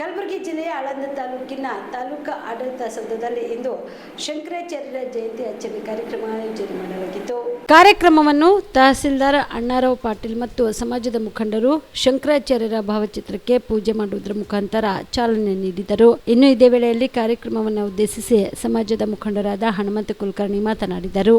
ಕಲಬುರಗಿ ಜಿಲ್ಲೆಯ ಆಳಂದ ತಾಲೂಕಿನ ತಾಲೂಕಾ ಆಡಳಿತ ಸೌಧದಲ್ಲಿ ಇಂದು ಶಂಕರಾಚಾರ್ಯರ ಜಯಂತಿ ಆಚರಣೆ ಕಾರ್ಯಕ್ರಮ ಆಯೋಜನೆ ಮಾಡಲಾಗಿತ್ತು. ಕಾರ್ಯಕ್ರಮವನ್ನು ತಹಸೀಲ್ದಾರ್ ಅಣ್ಣಾರಾವ್ ಪಾಟೀಲ್ ಮತ್ತು ಸಮಾಜದ ಮುಖಂಡರು ಶಂಕರಾಚಾರ್ಯರ ಭಾವಚಿತ್ರಕ್ಕೆ ಪೂಜೆ ಮಾಡುವುದರ ಮುಖಾಂತರ ಚಾಲನೆ ನೀಡಿದರು. ಇನ್ನು ಇದೇ ವೇಳೆಯಲ್ಲಿ ಕಾರ್ಯಕ್ರಮವನ್ನು ಉದ್ದೇಶಿಸಿ ಸಮಾಜದ ಮುಖಂಡರಾದ ಹನುಮಂತ ಕುಲಕರ್ಣಿ ಮಾತನಾಡಿದರು.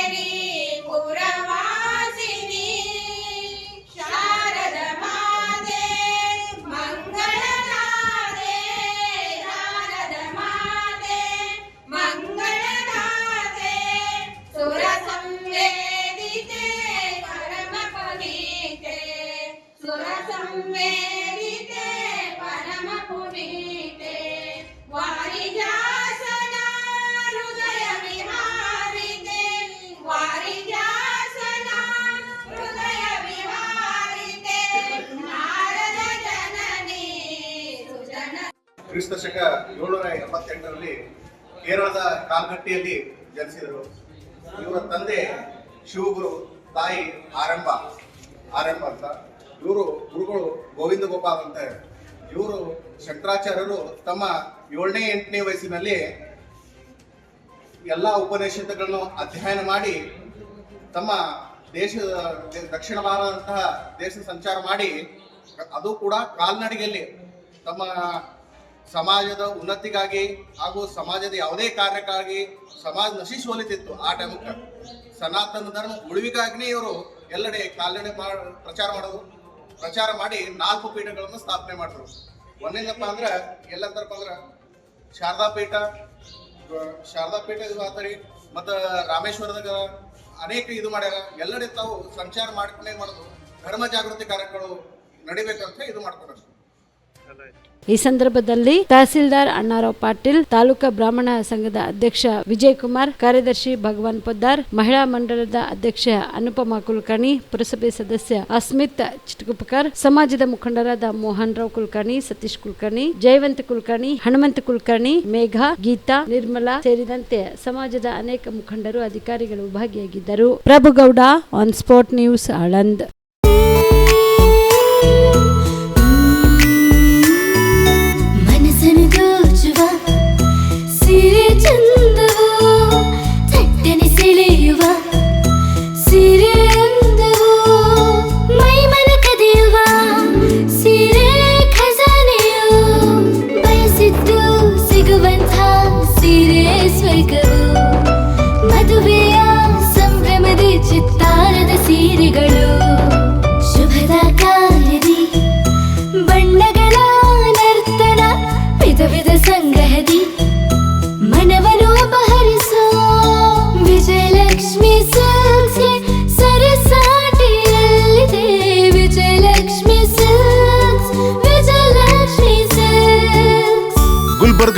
ಸಂವೇದಿತೆ ಏಳ್ನೂರ ಎಂಬತ್ತೆಂಟರಲ್ಲಿ ಕೇರಳದ ಕಾಲ್ಗಟ್ಟಿಯಲ್ಲಿ ಜನಿಸಿದರು. ಇವರ ತಂದೆ ಶಿವಗುರು ತಾಯಿ ಆರಂಭ ಆರಂಭ ಅಂತ. ಇವರು ಗುರುಗಳು ಗೋವಿಂದ ಗೋಪಾಲ್ ಅಂತ ಇವರು ಶಂಕರಾಚಾರ್ಯರು ತಮ್ಮ ಏಳನೇ, ಎಂಟನೇ ವಯಸ್ಸಿನಲ್ಲಿ ಎಲ್ಲ ಉಪನಿಷತ್ತುಗಳನ್ನು ಅಧ್ಯಯನ ಮಾಡಿ, ತಮ್ಮ ದೇಶದ, ದಕ್ಷಿಣ ಭಾರತದಂತಹ ದೇಶ ಸಂಚಾರ ಮಾಡಿ, ಅದು ಕೂಡ ಕಾಲ್ನಡಿಗೆಯಲ್ಲಿ ತಮ್ಮ ಸಮಾಜದ ಉನ್ನತಿಗಾಗಿ ಹಾಗೂ ಸಮಾಜದ ಯಾವುದೇ ಕಾರ್ಯಕ್ಕಾಗಿ ಸಮಾಜ ನಶಿಸುವಲಿತಿತ್ತು ಆ ಟೈಮಕ್ಕೆ. ಸನಾತನ ಧರ್ಮ ಉಳಿವಿಗಾಗಿನೇ ಇವರು ಎಲ್ಲೆಡೆ ಕಾಲ್ನಡೆ ಪ್ರಚಾರ ಮಾಡೋದು. ಪ್ರಚಾರ ಮಾಡಿ ನಾಲ್ಕು ಪೀಠಗಳನ್ನು ಸ್ಥಾಪನೆ ಮಾಡಿದ್ರು ಒಂದೇನಪ್ಪ ಅಂದ್ರೆ, ಎಲ್ಲಂತಾರಪ್ಪ ಅಂದ್ರೆ, ಶಾರದಾ ಪೀಠ ಶಾರದಾ ಪೀಠ ಇದು ಆತರಿ ಮತ್ತು ರಾಮೇಶ್ವರದಾಗ ಅನೇಕ ಇದು ಮಾಡ್ಯಾರ. ಎಲ್ಲಡೆ ತಾವು ಸಂಚಾರ ಮಾಡ್ಕೊಂಡೇ ಮಾಡೋದು. ಧರ್ಮ ಜಾಗೃತಿ ಕಾರ್ಯಕ್ರಮಗಳು ನಡಿಬೇಕಂತ ಇದು ಮಾಡ್ಕೊಂಡ್ರು. ಈ ಸಂದರ್ಭದಲ್ಲಿ ತಹಸೀಲ್ದಾರ್ ಅಣ್ಣಾರಾವ್ ಪಾಟೀಲ್, ತಾಲೂಕಾ ಬ್ರಾಹ್ಮಣ ಸಂಘದ ಅಧ್ಯಕ್ಷ ವಿಜಯ್ ಕುಮಾರ್ ಕಾರ್ಯದರ್ಶಿ ಭಗವಾನ್ ಪೊದ್ದಾರ್, ಮಹಿಳಾ ಮಂಡಲದ ಅಧ್ಯಕ್ಷ ಅನುಪಮಾ ಕುಲಕರ್ಣಿ, ಪುರಸಭೆ ಸದಸ್ಯ ಅಸ್ಮಿತ್ ಚಿಟ್ಗುಪ್ಕರ್ ಸಮಾಜದ ಮುಖಂಡರಾದ ಮೋಹನ್ ರಾವ್ ಕುಲಕರ್ಣಿ, ಸತೀಶ್ ಕುಲಕರ್ಣಿ, ಜಯವಂತ್ ಕುಲಕರ್ಣಿ, ಹನುಮಂತ ಕುಲಕರ್ಣಿ, ಮೇಘಾ, ಗೀತಾ, ನಿರ್ಮಲಾ ಸೇರಿದಂತೆ ಸಮಾಜದ ಅನೇಕ ಮುಖಂಡರು, ಅಧಿಕಾರಿಗಳು ಭಾಗಿಯಾಗಿದ್ದರು. Prabhugouda on spot news Aland Silivas, Silivas